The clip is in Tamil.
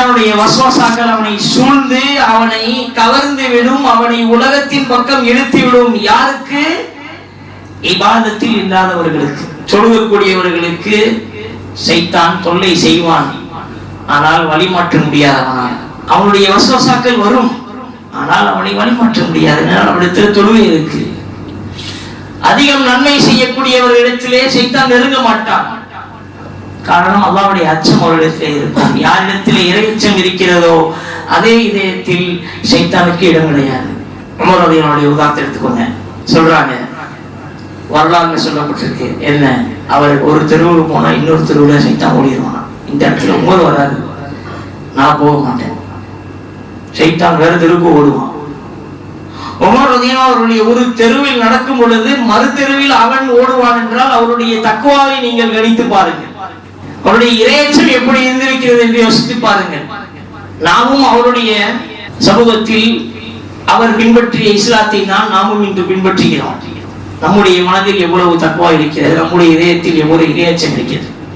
சைத்தானுடைய வசுவாசாக்கள் அவனை சூழ்ந்து அவனை கவர்ந்து விடும் அவனை உலகத்தின் பக்கம் இழுத்து விடும் யாருக்கு? இபாதத்தில் இல்லாதவர்களுக்கு தொழுகக்கூடியவர்களுக்கு சைத்தான் தொல்லை செய்வான். ஆனால் வழிமாற்ற முடியாதவனான். அவனுடைய வசுவசாக்கள் வரும் ஆனால் அவனை வழிமாற்ற முடியாது. அவனிடத்தில் தொழுகை இருக்கு. அதிகம் நன்மை செய்யக்கூடியவர்களிடத்திலே சைத்தான் நெருங்க மாட்டான். காரணம் அல்லாவுடைய அச்சம் அவரிடத்திலே இருக்கும். யாரிடத்தில் இறைச்சம் இருக்கிறதோ அதே இதயத்தில் சைத்தானுக்கு இடம் கிடையாது. உமர் ரலியல்லாஹு உதாரணத்தை எடுத்துக்கோங்க. சொல்றாங்க. வரலாறுன்னு சொல்லப்பட்டிருக்கு. என்ன? அவர் ஒரு தெருவுக்கு போனா இன்னொரு தெருவுல சைத்தான் ஓடிடுவானா இந்த இடத்துல உமர் வராது நான் போக மாட்டேன். சைத்தான் வேற தெருவுக்கு ஓடுவான். உமர் ரதியல்லாஹு அவருடைய ஒரு தெருவில் நடக்கும் பொழுது மறு தெருவில் அவன் ஓடுவான் என்றால் அவருடைய தக்குவாவை நீங்கள் கணித்து பாருங்கள். அவருடைய இரையச்சம் எப்படி இருந்திருக்கிறது என்று யோசித்து பாருங்கள். நாமும் அவருடைய சமூகத்தில் அவர் பின்பற்றிய இஸ்லாத்தை தான் நாமும் இன்று பின்பற்றுகிறோம். நம்முடைய மனதில் எவ்வளவு தக்குவா இருக்கிறது நம்முடைய இதயத்தில் எவ்வளவு இரையச்சம் இருக்கிறது.